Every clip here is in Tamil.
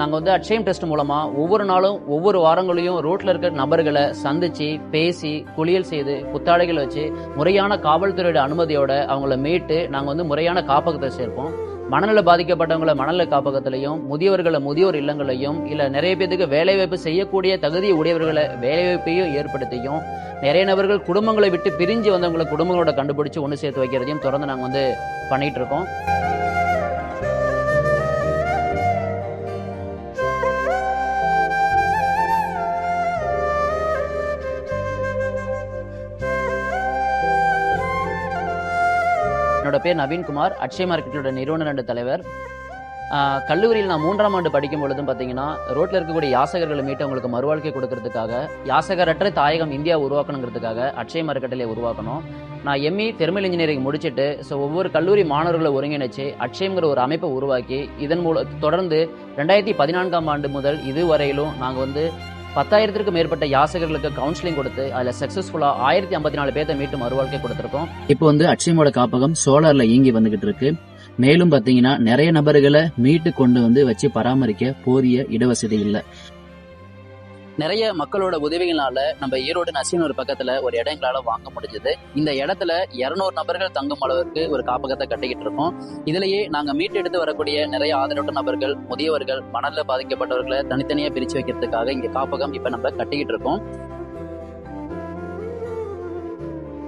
நாங்கள் வந்து அட்சயம் டெஸ்ட் மூலமாக ஒவ்வொரு நாளும் ஒவ்வொரு வாரங்களையும் ரோட்டில் இருக்கிற நபர்களை சந்தித்து பேசி குளியல் செய்து புத்தாடைகள் வச்சு முறையான காவல்துறையோட அனுமதியோட அவங்கள மீட்டு நாங்கள் வந்து முறையான காப்பகத்தை சேர்ப்போம். மனநல பாதிக்கப்பட்டவங்களை மனநல காப்பகத்திலையும் முதியவர்களை முதியோர் இல்லங்களையும் இல்லை நிறைய பேத்துக்கு வேலைவாய்ப்பு செய்யக்கூடிய தகுதி உடையவர்களை வேலைவாய்ப்பையும் ஏற்படுத்தியும் நிறைய நபர்கள் குடும்பங்களை விட்டு பிரிஞ்சு வந்தவங்களை குடும்பங்களோட கண்டுபிடிச்சு ஒன்று சேர்த்து வைக்கிறதையும் தொடர்ந்து நாங்கள் வந்து பண்ணிட்டு என்னோட பேர் நவீன்குமார். அக்ஷய் மார்க்கெட்டோட நிறுவனர் அண்டு தலைவர். கல்லூரியில் நான் மூன்றாம் ஆண்டு படிக்கும் பொழுதும் பார்த்தீங்கன்னா ரோட்டில் இருக்கக்கூடிய யாசகர்களை மீட்டு அவங்களுக்கு மறுவாழ்க்கை கொடுக்கறதுக்காக யாசகரற்ற தாயகம் இந்தியா உருவாக்கணுங்கிறதுக்காக அக்ஷய் மார்க்கெட்டிலே உருவாக்கணும். நான் எம்இ தெர்மல் இன்ஜினியரிங் முடிச்சுட்டு ஸோ ஒவ்வொரு கல்லூரி மாணவர்களை ஒருங்கிணைச்சு அக்ஷயங்கிற ஒரு அமைப்பை உருவாக்கி இதன் மூலம் தொடர்ந்து ரெண்டாயிரத்தி பதினான்காம் ஆண்டு முதல் இதுவரையிலும் நாங்கள் வந்து பத்தாயிரத்திற்கும் மேற்பட்ட யாசகர்களுக்கு கவுன்சிலிங் கொடுத்து அதுல சக்சஸ்ஃபுல்லா ஆயிரத்தி ஐம்பத்தி நாலு பேர்த்த மீட்டு மறுவாழ்க்கை கொடுத்துருக்கோம். இப்போ வந்து அக்ஷயமோட காப்பகம் சோலார்ல இயங்கி வந்துகிட்டு இருக்கு. மேலும் பாத்தீங்கன்னா நிறைய நபர்களை மீட்டு கொண்டு வந்து வச்சு பராமரிக்க போதிய இடவசதி இல்லை. நிறைய மக்களோட உதவிகளால நம்ம ஈரோடு நசீனூர் பக்கத்துல ஒரு இடம் வாங்க முடிஞ்சது. இந்த இடத்துல இருநூறு நபர்கள் தங்கும் அளவிற்கு ஒரு காப்பகத்தை கட்டிக்கிட்டு இருக்கோம். இதுலயே நாங்க மீட்டெடுத்து வரக்கூடிய நிறைய ஆதரவற்ற நபர்கள் முதியவர்கள் மணல்ல பாதிக்கப்பட்டவர்களை தனித்தனியா பிரிச்சு வைக்கிறதுக்காக இங்க காப்பகம் இப்ப நம்ம கட்டிக்கிட்டு இருக்கோம்.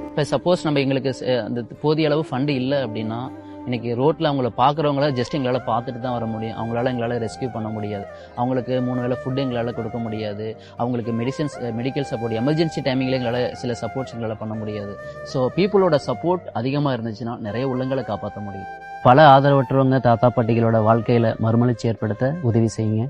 இப்போ சப்போஸ் நம்ம எங்களுக்கு அந்த போதிய அளவு ஃபண்டு இல்லை அப்படின்னா இன்னைக்கு ரோட்டில் அவங்கள பார்க்குறவங்கள ஜஸ்ட் எங்களால் பார்த்துட்டு தான் வர முடியும். அவங்களால எங்களால் ரெஸ்க்யூ பண்ண முடியாது. அவங்களுக்கு மூணு வேளை ஃபுட் எங்களால் கொடுக்க முடியாது. அவங்களுக்கு மெடிசன்ஸ் மெடிக்கல் சப்போர்ட் எமர்ஜென்சி டைமிங்கில் எங்களால் சில சப்போர்ட்ஸ் எங்களால் பண்ண முடியாது. ஸோ பீப்புளோட சப்போர்ட் அதிகமாக இருந்துச்சுன்னா நிறைய உள்ளங்களை காப்பாற்ற முடியும். பல ஆதரவற்றவங்க தாத்தா பாட்டிகளோட வாழ்க்கையில் மறுமலர்ச்சி ஏற்படுத்த உதவி செய்யுங்க.